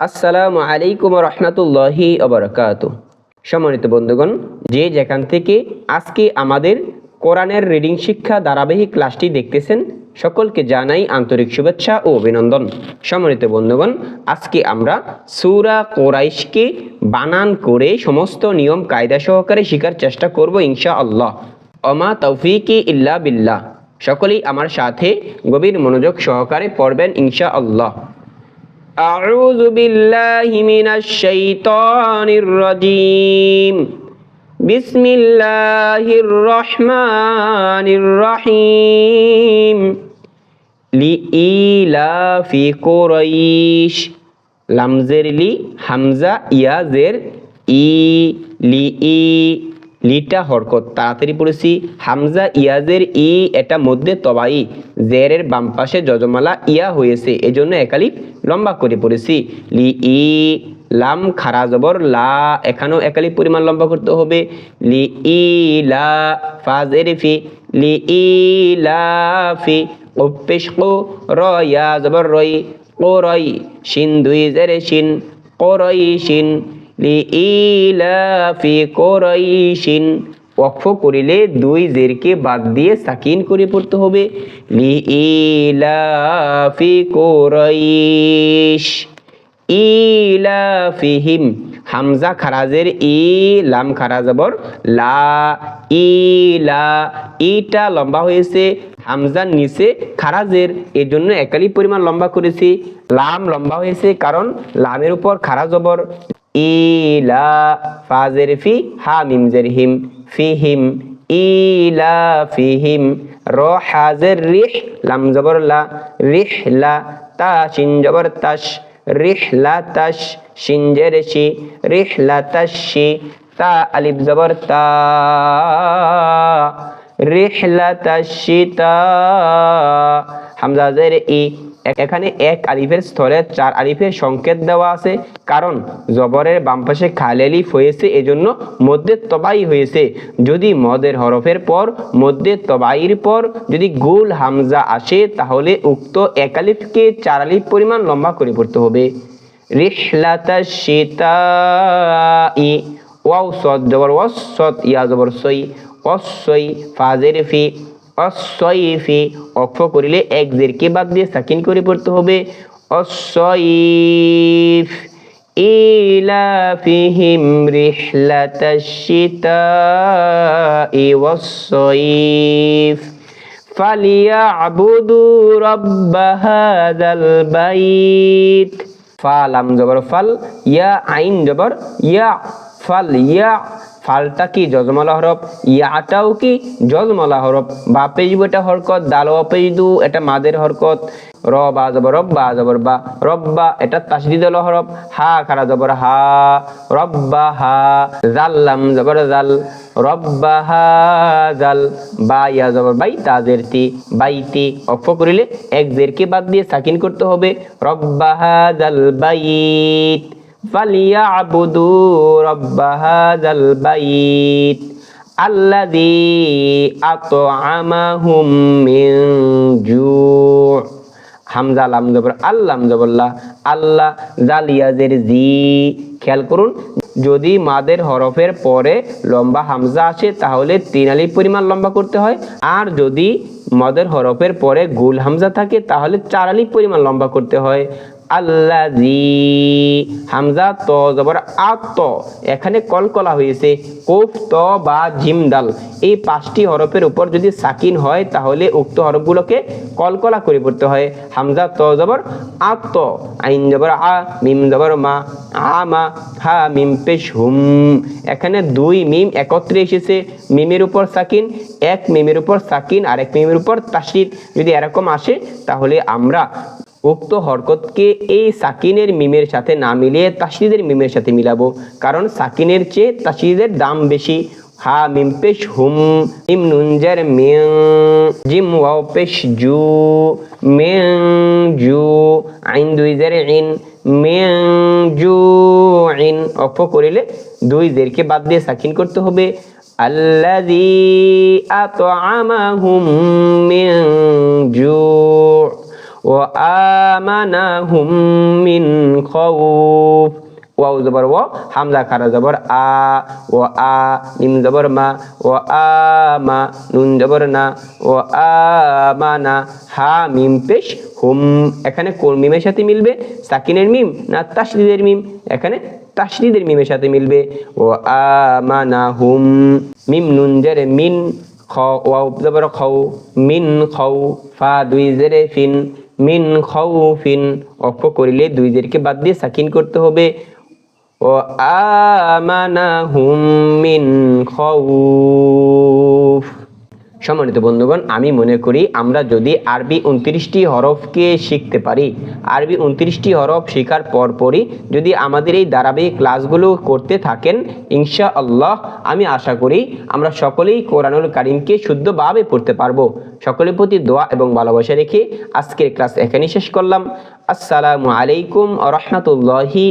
আসসালামু আলাইকুম রহমতুল্লাহি অবরকাত সম্মানিত বন্ধুগণ, যে যেখান থেকে আজকে আমাদের কোরআনের রিডিং শিক্ষা ধারাবাহিক ক্লাসটি দেখতেছেন, সকলকে জানাই আন্তরিক শুভেচ্ছা ও অভিনন্দন। সম্মানিত বন্ধুগণ, আজকে আমরা সুরা কোরাইশকে বানান করে সমস্ত নিয়ম কায়দা সহকারে শেখার চেষ্টা করব ইনশা আল্লাহ অমা তৌফিকি ইল্লা বিল্লাহ। সকলেই আমার সাথে গভীর মনোযোগ সহকারে পড়বেন ইনশা আল্লাহ أعوذ بالله من الشيطان الرجيم بسم الله الرحمن الرحيم لإيلاف قريش লামজের লি হামজা ইয়াজের ই লি ই লিটা হরকত। তাড়াতাড়ি পড়েছি। হামজা ইয়াজের ই এটা মধ্যে তবাই। জেরের বাম পাশে যজমালা ইয়া হয়েছে। এজন্য একালিপ লম্বা করে পড়েছি। লি ই লাম খারা জবর লা। এখানেও একালিপ পরিমাণ লম্বা করতে হবে। লি ই লা ফাজের ফি। লি ই লা ফি। ওপেশ কো র ইয়া জবর রই। কো রই শিন দুই জেরে শিন। কো রই শিন লিইলাফি কোরাইশিন। ওয়াকফ করিলে দুই জেরকে বাদ দিয়ে সাকিন করে পড়তে হবে। লিইলাফি কোরাইশ। ইলাফিহিম। হামজা খারাজের ই, লাম খারাজবর লা ইলা ইটা লম্বা হয়েছে। হামজার নিচে খারাজের এর জন্য একালি পরিমাণ লম্বা করেছি। লাম লম্বা হয়েছে কারণ লামের উপর খারা জবর ইলা ফাজের ফি হা মিম জের হিম ফিহিম, ইলা ফিহিম র হাজের রিহ লাম জবর লা তা শিন জবর তাস রিহ লা তাস শিন জের শি, রিহ লা তাস শি, তা আলিফ জবর তা, রিহ লা তাস শিতা হামজা জের ই এখানে এক আলিফের স্থলে চার আলিফের সংকেত দেওয়া আছে। কারণ জবরের বাম পাশে খালি আলিফ হয়েছে, এজন্য মধ্যে তবাই হয়েছে। যদি মদের হরফের পর, মধ্যে তবাইর পর যদি গোল হামজা আসে, তাহলে উক্ত এক আলিফকে চার আলিফ পরিমাণ লম্বা করে পড়তে হবে। রিহলাতা ই ওয়াও সদ জবর, ওয়াস সদ ইয়া জবর সই অসই ফাজের ফি। অসয়ফে অক্ষ করিলে এক জেরকে বাদ দিয়ে সাকিন করে পড়তে হবে অসয়ফ ইলাফিহিম রিহলাতাশিতা ওয়াসয়ফ ফালিয়াবুদু রব্ব হাযাল বাইত। ফালাম জবর ফাল, ইয়া আইন জবর, ইয়া ফাল ইয়া, ফালটা কি জজমালা হরফ? ইয়াটাও কি জজমালা হরফ? বা পেজবু এটা হরকত দাল পেজদু এটা মাদের হরকত। র, বা, জবর, রব, বা, জবর, বা। রব্বা এটা তাসদিদল হরফ। হা, খারা, জবর, হা। রব্বা হা। জাল্লাম জবর, জাল। রব্বা হা, জাল। বা, ইয়া, জবর, বাই তাজের তি। বাইতি অক্ষ করিলে এক জেরকে বাদ দিয়ে সাকিন করতে হবে। রব্বা হা, জাল বাইত فليعبدوا رب هذا البيت الذي أطعمهم من جوع হামজা লাম জবর আল্লাম জবল্লাহ আল্লাহ জালিয়াজের জি খেয়াল করুন যদি মাদের হরফের পরে লম্বা হামজা আসে তাহলে তিন আলিফ পরিমাণ লম্বা করতে হয় আর যদি মদের হরফের পরে গুল হামজা থাকে তাহলে চার আলিফ পরিমাণ লম্বা করতে হয় আল্লাজি হামজা ত জবর আত এখানে কলকলা হয়েছে কোফ, ত, বা, জিম ডাল এই পাঁচটি হরফের উপর যদি সাকিন হয়, তাহলে উক্ত হরফগুলোকে কলকলা করে পড়তে হয়। হামজা, ত, জবর আত আইন জবর আ, মিম জবর মা, আ, মা, হা, মিম, পেশ, হুম। এখানে দুই মিম একত্রে এসেছে। মিমের উপর সাকিন, এক মিমের উপর সাকিন আর এক মিমের উপর তাসিদ যদি এরকম আসে, তাহলে আমরা উক্ত হরকতকে এই সাকিনের মিমের সাথে না মিলিয়ে তাসিদের মিমের সাথে মিলাবো। কারণ সাকিনের চেয়ে তাসিদের দাম বেশি। হা মিম পেশ হুম ইম নুনজার মিং জিম ওয়াও পেশ জু মিং জু, আইন দুই জার ইন মিং জু, ইন। অফ করিলে দুই জেরকে বাদ দিয়ে সাকিন করতে হবে। আল্লাযী আতআমাহুম মিং জু। وآمنهم من خوف ওয়াও জবর ও হামজা খারা জবর আ ও আ নিম জবর মা ও আ মা নুন জবর না ও আ মা না হা মিম পেশ হুম এখানে কোন মিমের সাথে মিলবে সাকিনের মিম না তাসদিদের মিম এখানে তাসদিদের মিমের সাথে মিলবে ও আ মা না হুম মিম নুন জেরে মিন খ ওয়াও জবর খাও মিন খাও ফা দুই জেরে ফিন মিন খাউফিন অক্ষ করিলে দুইদেরকে বাদ দিয়ে সাকিন করতে হবে। ও আমানাহুম মিন খাউফ। সম্মানিত বন্ধুগণ, আমি মনে করি আমরা যদি আরবি উনত্রিশটি হরফকে শিখতে পারি, আরবি উনত্রিশটি হরফ শেখার পরপরই যদি আমাদের এই ধারাবাহিক ক্লাসগুলো করতে থাকেন ইনশা আল্লাহ আমি আশা করি আমরা সকলেই কোরআনুল কারিমকে শুদ্ধভাবে পড়তে পারব। সকলের প্রতি দোয়া এবং ভালোবাসা রেখে আজকের ক্লাস এখানেই শেষ করলাম। আসসালামু আলাইকুম রহমতুল্লাহি